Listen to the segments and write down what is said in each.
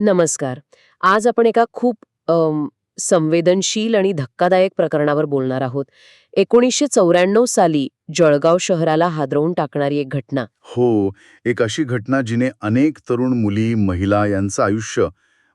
नमस्कार. आज आपण एका खूप अम, संवेदनशील आणि धक्कादायक प्रकरणावर बोलणार आहोत. एकोणीसशे चौऱ्याण्णव साली जळगाव शहराला हादरवून टाकणारी एक घटना. हो एक अशी घटना जिने अनेक तरुण मुली महिला यांचं आयुष्य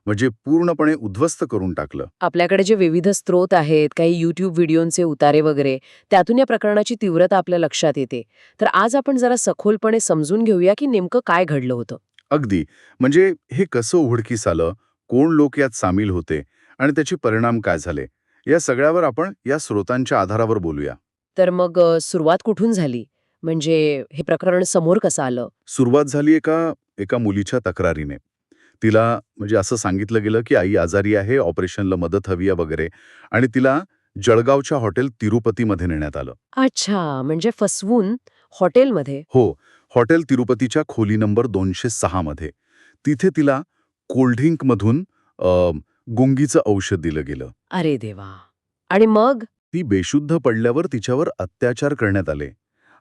म्हणजे पूर्णपणे उद्ध्वस्त करून टाकलं. आपल्याकडे जे विविध स्रोत आहेत काही युट्यूब व्हिडिओंचे उतारे वगैरे त्यातून या प्रकरणाची तीव्रता आपल्या लक्षात येते. तर आज आपण जरा सखोलपणे समजून घेऊया की नेमकं काय घडलं होतं. अगदी. म्हणजे हे कसं उघडकीस आलं? कोण लोक यात सामील होते? आणि त्याचे परिणाम काय झाले? या सगळ्यावर आपण या स्रोतांच्या आधारावर बोलूया. तर मग सुरुवात कुठून झाली? म्हणजे हे प्रकरण समोर कसं आलं? सुरुवात झाली एका एका मुलीच्या तक्रारीने. तिला म्हणजे असं सांगितलं गेलं की आई आजारी आहे ऑपरेशनला मदत हवी आहे वगैरे. आणि तिला जळगावच्या हॉटेल तिरुपतीमध्ये नेण्यात आलं. अच्छा. म्हणजे फसवून हॉटेलमध्ये? हो. हॉटेल तिरुपतीच्या खोली नंबर दोनशे सहा मध्ये. तिथे तिला कोल्ड्रिंकमधून गुंगीचं औषध दिलं गेलं. अरे देवा! आणि मग? ती बेशुद्ध पडल्यावर तिच्यावर अत्याचार करण्यात आले.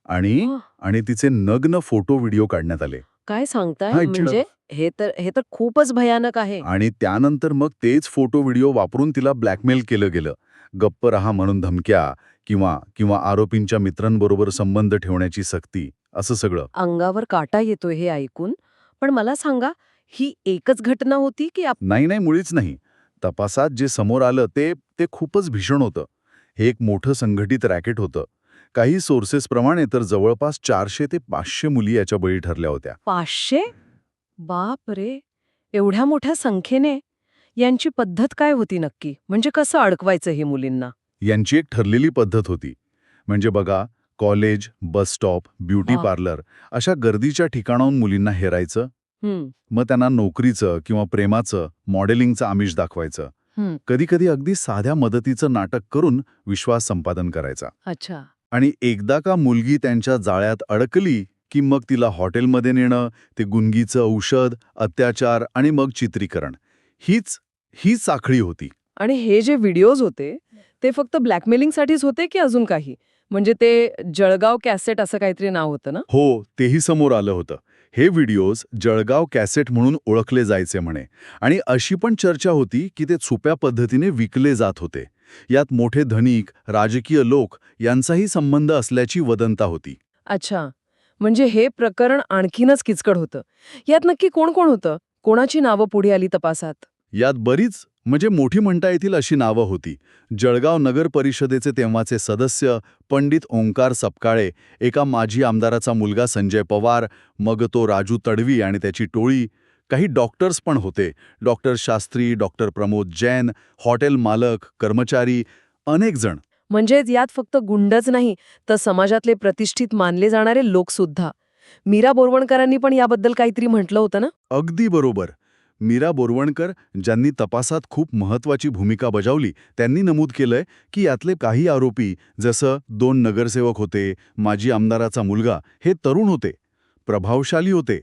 आणि आणि तिचे नग्न फोटो व्हिडिओ काढण्यात आले. काय सांगताय? हा. म्हणजे हे तर हे तर खूपच भयानक आहे. आणि त्यानंतर मग तेच फोटो व्हिडिओ वापरून तिला ब्लॅकमेल केलं गेलं. गप्प रहा म्हणून धमक्या किंवा किंवा आरोपींच्या मित्रांबरोबर संबंध ठेवण्याची सक्ती. असं सगळं. अंगावर काटा येतोय हे ऐकून. पण मला सांगा ही एकच घटना होती की आप- नाही नाही मुळीच नाही. तपासात जे समोर आलं ते ते खूपच भीषण होतं. हे एक मोठं संघटित रॅकेट होतं. काही सोर्सेसप्रमाणे तर जवळपास चारशे ते पाचशे मुली याच्या बळी ठरल्या होत्या. पाचशे? बाप रे! एवढ्या मोठ्या संख्येने? यांची पद्धत काय होती नक्की? म्हणजे कसं अडकवायचं हे मुलींना? यांची एक ठरलेली पद्धत होती. म्हणजे बघा college bus stop beauty. Parlour अशा गर्दीच्या ठिकाणाहून मुलींना हेरायचं मग त्यांना नोकरीचं किंवा प्रेमाचं मॉडेलिंगचं आमिष दाखवायचं. हम्म, कधीकधी अगदी साध्या मदतीचं नाटक करून विश्वास संपादन करायचा. अच्छा. आणि एकदा का मुलगी त्यांच्या जाळ्यात अडकली की मग तिला हॉटेलमध्ये नेणं ते गुंगीचं औषध अत्याचार आणि मग चित्रीकरण हीच ही साखळी होती. आणि हे जे व्हिडिओज होते ते फक्त ब्लॅकमेलिंगसाठीच होते की अजून काही? म्हणजे ते जळगाव कॅसेट असं काहीतरी नाव होतं ना? हो तेही समोर आलं होतं. हे व्हिडिओज जळगाव कॅसेट म्हणून ओळखले जायचे म्हणे. आणि अशी पण चर्चा होती की ते छुप्या पद्धतीने विकले जात होते. यात मोठे धनिक राजकीय लोक यांचाही संबंध असल्याची वदंता होती. अच्छा. म्हणजे हे प्रकरण आणखीनच किचकट होतं. यात नक्की कोण कोण होतं? कोणाची नावं पुढे आली तपासात? यात बरीच म्हणजे मोठी म्हणता येतील अशी नावं होती. जळगाव नगर परिषदेचे तेव्हाचे सदस्य पंडित ओंकार सपकाळे एका माजी आमदाराचा मुलगा संजय पवार मग तो राजू तडवी आणि त्याची टोळी. काही डॉक्टर्स पण होते. Doctor Shastri doctor Pramod Jain hotel मालक कर्मचारी अनेक जण. म्हणजे यात फक्त गुंडच नाही तर समाजातले प्रतिष्ठित मानले जाणारे लोक सुद्धा मीरा बोरवणकरांनी पण याबद्दल काहीतरी म्हटलं होतं ना? अगदी बरोबर. मीरा बोरवणकर ज्यांनी तपासात खूप महत्वाची भूमिका बजावली त्यांनी नमूद केलंय की यातले काही आरोपी जसं दोन नगरसेवक होते माजी आमदाराचा मुलगा हे तरुण होते प्रभावशाली होते.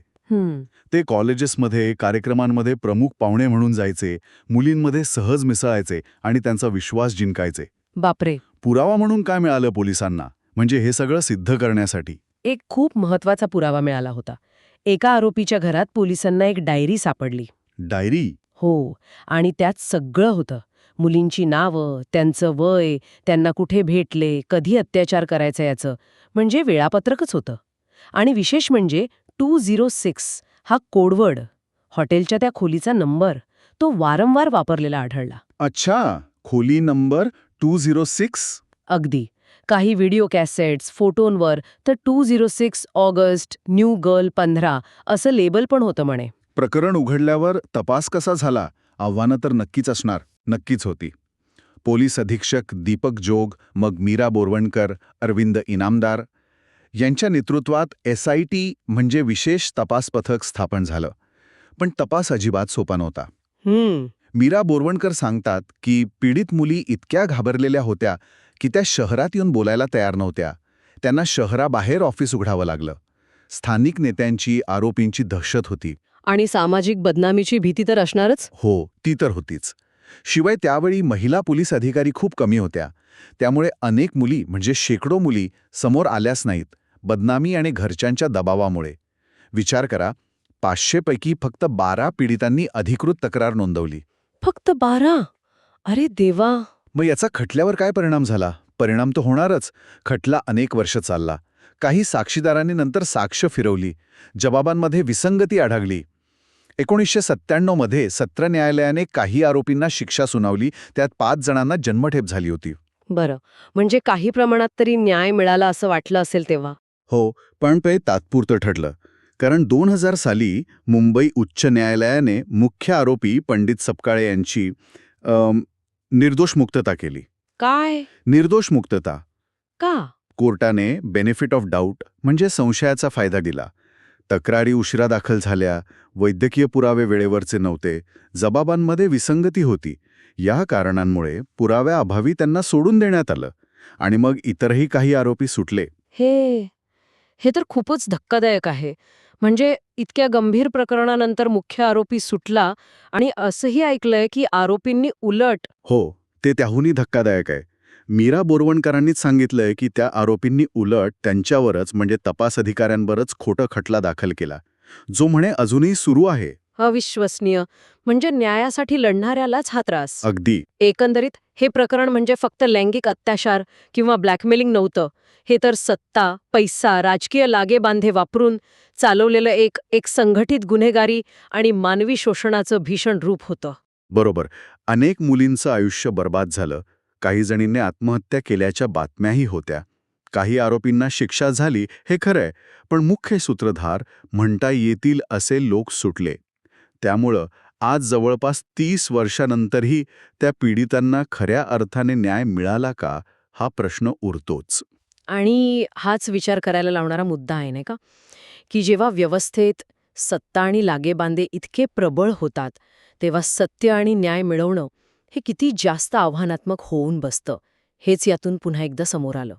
ते कॉलेजेसमध्ये कार्यक्रमांमध्ये प्रमुख पाहुणे म्हणून जायचे मुलींमध्ये सहज मिसळायचे आणि त्यांचा विश्वास जिंकायचे. बापरे. पुरावा म्हणून काय मिळालं पोलिसांना? म्हणजे हे सगळं सिद्ध करण्यासाठी. एक खूप महत्त्वाचा पुरावा मिळाला होता. एका आरोपीच्या घरात पोलिसांना एक डायरी सापडली. डायरी. हो आणि त्यात सगळं होतं. मुलींची नावं त्यांचं वय त्यांना कुठे भेटले कधी अत्याचार करायचा याचं म्हणजे वेळापत्रकच होतं. आणि विशेष म्हणजे टू झिरो सिक्स हा कोडवर्ड हॉटेलच्या त्या खोलीचा नंबर तो वारंवार वापरलेला आढळला. अच्छा खोली नंबर टू झिरो सिक्स? अगदी. काही व्हिडिओ कॅसेट्स फोटोंवर तर two zero six August new girl पंधरा असं लेबल पण होतं म्हणे. प्रकरण उघडल्यावर तपास कसा झाला आव्हानं तर नक्कीच असणार नक्कीच होती. पोलीस अधीक्षक दीपक जोग मग मीरा बोरवणकर अरविंद इनामदार यांच्या नेतृत्वात एस आय टी म्हणजे विशेष तपास पथक स्थापन झालं. पण तपास अजिबात सोपा नव्हता. मीरा बोरवणकर सांगतात की पीडित मुली इतक्या घाबरलेल्या होत्या की त्या शहरात येऊन बोलायला तयार नव्हत्या. त्यांना शहराबाहेर ऑफिस उघडावं लागलं. स्थानिक नेत्यांची आरोपींची दहशत होती. आणि सामाजिक बदनामीची भीती तर असणारच? हो ती तर होतीच. शिवाय त्यावेळी महिला पोलीस अधिकारी खूप कमी होत्या. त्यामुळे अनेक मुली म्हणजे शेकडो मुली समोर आल्याच नाहीत बदनामी आणि घरच्यांच्या दबावामुळे. विचार करा पाचशेपैकी फक्त बारा पीडितांनी अधिकृत तक्रार नोंदवली. फक्त बारा? अरे देवा! मग याचा खटल्यावर काय परिणाम झाला? परिणाम तर होणारच. खटला अनेक वर्ष चालला. काही साक्षीदारांनी नंतर साक्ष फिरवली. जबाबांमध्ये विसंगती आढळली. एकोणीसशे सत्त्याण्णवमध्ये सत्र न्यायालयाने काही आरोपींना शिक्षा सुनावली त्यात पाच जणांना जन्मठेप झाली होती. बरं. म्हणजे काही प्रमाणात तरी न्याय मिळाला असं वाटलं असेल तेव्हा? हो पण ते तात्पुरतं ठरलं. कारण दोन हजार साली मुंबई उच्च न्यायालयाने मुख्य आरोपी पंडित सपकाळे यांची निर्दोष मुक्तता केली. काय? निर्दोष मुक्तता. का? कोर्टाने बेनिफिट ऑफ डाऊट म्हणजे संशयाचा फायदा दिला. तक्रारी उशिरा दाखल झाल्या. वैद्यकीय पुरावे वेळेवरचे नव्हते. जबाबांमध्ये विसंगती होती. या कारणांमुळे पुराव्याअभावी त्यांना सोडून देण्यात आलं. आणि मग इतरही काही आरोपी सुटले. हे हे तर खूपच धक्कादायक आहे. म्हणजे इतक्या गंभीर प्रकरणानंतर मुख्य आरोपी सुटला आणि असंही ऐकलंय की आरोपींनी उलट हो ते त्याहूनही धक्कादायक आहे. मीरा बोरवणकरांनीच सांगितलंय की त्या आरोपींनी उलट त्यांच्यावरच म्हणजे तपास अधिकाऱ्यांवरच खोटं खटला दाखल केला. जो म्हणे अजूनही सुरू आहे. अविश्वसनीय. म्हणजे न्यायासाठी लढणाऱ्यालाच हा त्रास. अगदी. एकंदरीत हे प्रकरण म्हणजे फक्त लैंगिक अत्याचार किंवा ब्लॅकमेलिंग नव्हतं. हे तर सत्ता पैसा राजकीय लागेबांधे वापरून चालवलेलं एक एक संघटित गुन्हेगारी आणि मानवी शोषणाचं भीषण रूप होतं. बरोबर. अनेक मुलींचं आयुष्य बर्बाद झालं. काही जणींनी आत्महत्या केल्याच्या बातम्याही होत्या. काही आरोपींना शिक्षा झाली हे खरंय पण मुख्य सूत्रधार म्हणता येतील असे लोक सुटले. त्यामुळं आज जवळपास तीस वर्षानंतरही त्या पीडितांना खऱ्या अर्थाने न्याय मिळाला का हा प्रश्न उरतोच. आणि हाच विचार करायला लावणारा मुद्दा आहे नाही का? की जेव्हा व्यवस्थेत सत्ता आणि लागेबांधे इतके प्रबळ होतात तेव्हा सत्य आणि न्याय मिळवणं हे किती जास्त आव्हानात्मक होऊन बसतं हेच यातून पुन्हा एकदा समोर आलं.